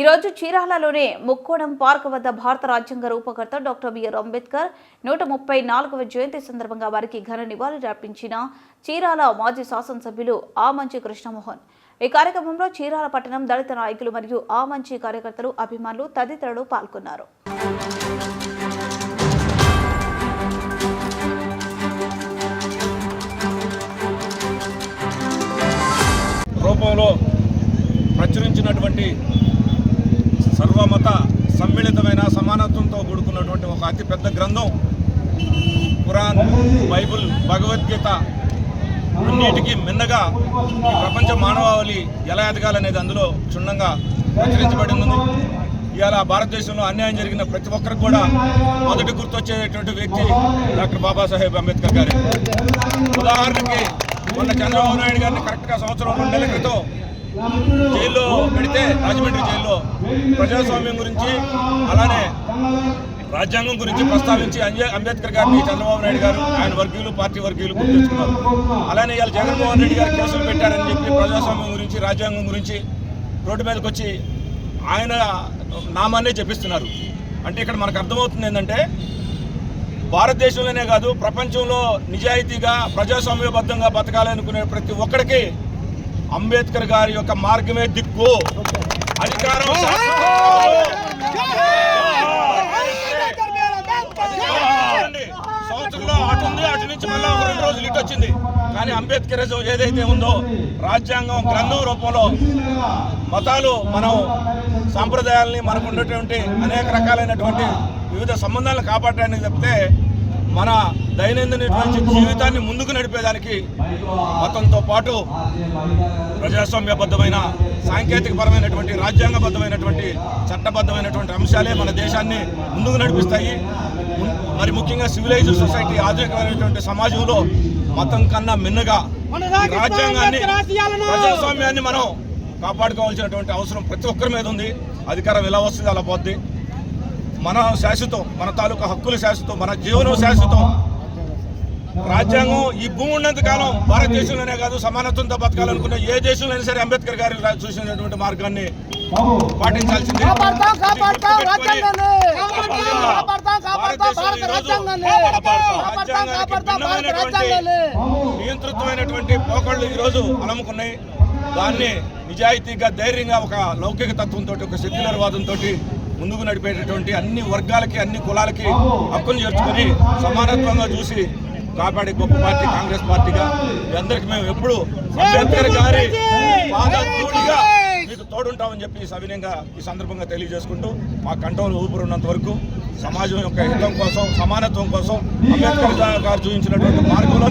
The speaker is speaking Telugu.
ఈరోజు చీరాలలోని ముక్కోణం పార్క్ వద్ద భారత రాజ్యాంగ రూపకర్త డాక్టర్ బిఆర్ అంబేద్కర్ నూట ముప్పై నాలుగవ జయంతి సందర్భంగా వారికి ఘన నివాళులర్పించిన చీరాల మాజీ శాసనసభ్యులు ఆమంచి కృష్ణమోహన్. ఈ కార్యక్రమంలో చీరాల పట్టణం దళిత నాయకులు మరియు ఆమంచి కార్యకర్తలు అభిమానులు తదితరులు పాల్గొన్నారు. రూపంలో ప్రచురించినటువంటి సర్వమత సమ్మిళితమైన సమానత్వంతో కూడుకున్నటువంటి ఒక అతిపెద్ద గ్రంథం. ఖురాన్ బైబుల్ భగవద్గీత అన్నిటికీ మిన్నగా ఈ ప్రపంచ మానవావళి ఎలా ఎదగాలనేది అందులో క్షుణ్ణంగా ప్రచురించబడి ఇవాళ భారతదేశంలో అన్యాయం జరిగిన ప్రతి ఒక్కరికి కూడా మొదటి గుర్తొచ్చేటువంటి వ్యక్తి డాక్టర్ బాబాసాహెబ్ అంబేద్కర్ గారు. ఉదాహరణకి మొన్న చంద్రబాబు నాయుడు గారిని కరెక్ట్గా సంవత్సరం రెండు నెలల క్రితం జైల్లో పెడితే రాజమండ్రి జైల్లో. ప్రజాస్వామ్యం గురించి అలానే రాజ్యాంగం గురించి ప్రస్తావించి అంబేద్కర్ గారిని చంద్రబాబు నాయుడు గారు ఆయన వర్గీయులు పార్టీ వర్గీయులు గుర్తుంచుకున్నారు అలానే ఇవాళ జగన్మోహన్ రెడ్డి గారు కేసులు పెట్టారని చెప్పి ప్రజాస్వామ్యం గురించి రాజ్యాంగం గురించి రోడ్డు మీదకి వచ్చి ఆయన నామాన్నే చెప్పిస్తున్నారు అంటే ఇక్కడ మనకు అర్థమవుతుంది ఏంటంటే భారతదేశంలోనే కాదు ప్రపంచంలో నిజాయితీగా ప్రజాస్వామ్యబద్ధంగా బతకాలనుకునే ప్రతి ఒక్కడికి అంబేద్కర్ గారి యొక్క మార్గమే దిక్కు. అధికారం సంవత్సరంలో అటు ఉంది అటు నుంచి మళ్ళీ ఒక రెండు రోజులు ఇటు వచ్చింది. కానీ అంబేద్కరిజం ఏదైతే ఉందో రాజ్యాంగం గ్రంథం రూపంలో మతాలు మనం సాంప్రదాయాలని మనకు ఉన్నటువంటి అనేక రకాలైనటువంటి వివిధ సంబంధాలను కాపాడడానికి తప్పితే మన దైనందినటువంటి జీవితాన్ని ముందుకు నడిపేదానికి మతంతో పాటు ప్రజాస్వామ్యబద్ధమైన సాంకేతికపరమైనటువంటి రాజ్యాంగబద్ధమైనటువంటి చట్టబద్ధమైనటువంటి అంశాలే మన దేశాన్ని ముందుకు నడిపిస్తాయి. మరి ముఖ్యంగా సివిలైజ్డ్ సొసైటీ ఆధునికమైనటువంటి సమాజంలో మతం కన్నా మిన్నగా రాజ్యాంగాన్ని ప్రజాస్వామ్యాన్ని మనం కాపాడుకోవాల్సినటువంటి అవసరం ప్రతి ఒక్కరి మీద ఉంది. అధికారం ఎలా వస్తుంది అలా పోద్ది. మన శాశ్వతం మన తాలూకా హక్కులు శాశ్వతం మన జీవనం శాశ్వతం. రాజ్యాంగం ఈ భూమి ఉన్నంత కాలం భారతదేశంలోనే కాదు సమానత్వంతో బతకాలనుకున్న ఏ దేశంలో అయినా సరే అంబేద్కర్ గారు చూసినటువంటి మార్గాన్ని పాటించాల్సిందే. నియంతృత్వమైనటువంటి పోకళ్ళు ఈరోజు అలముకున్నాయి దాన్ని నిజాయితీగా ధైర్యంగా ఒక లౌకిక తత్వంతో ఒక సెక్యులర్ వాదంతో ముందుకు నడిపేటటువంటి అన్ని వర్గాలకి అన్ని కులాలకి హక్కులు చేర్చుకొని సమానత్వంగా చూసి కాపాడే గొప్ప పార్టీ కాంగ్రెస్ పార్టీగా మీ అందరికి మేము ఎప్పుడు అంబేద్కర్ గారి పాద మీకు తోడుంటామని చెప్పి సవినయంగా ఈ సందర్భంగా తెలియజేసుకుంటూ మా కంఠంలో ఊపిరి ఉన్నంత వరకు సమాజం యొక్క హితం కోసం సమానత్వం కోసం అంబేద్కర్ గారు చూపించినటువంటి మార్గంలో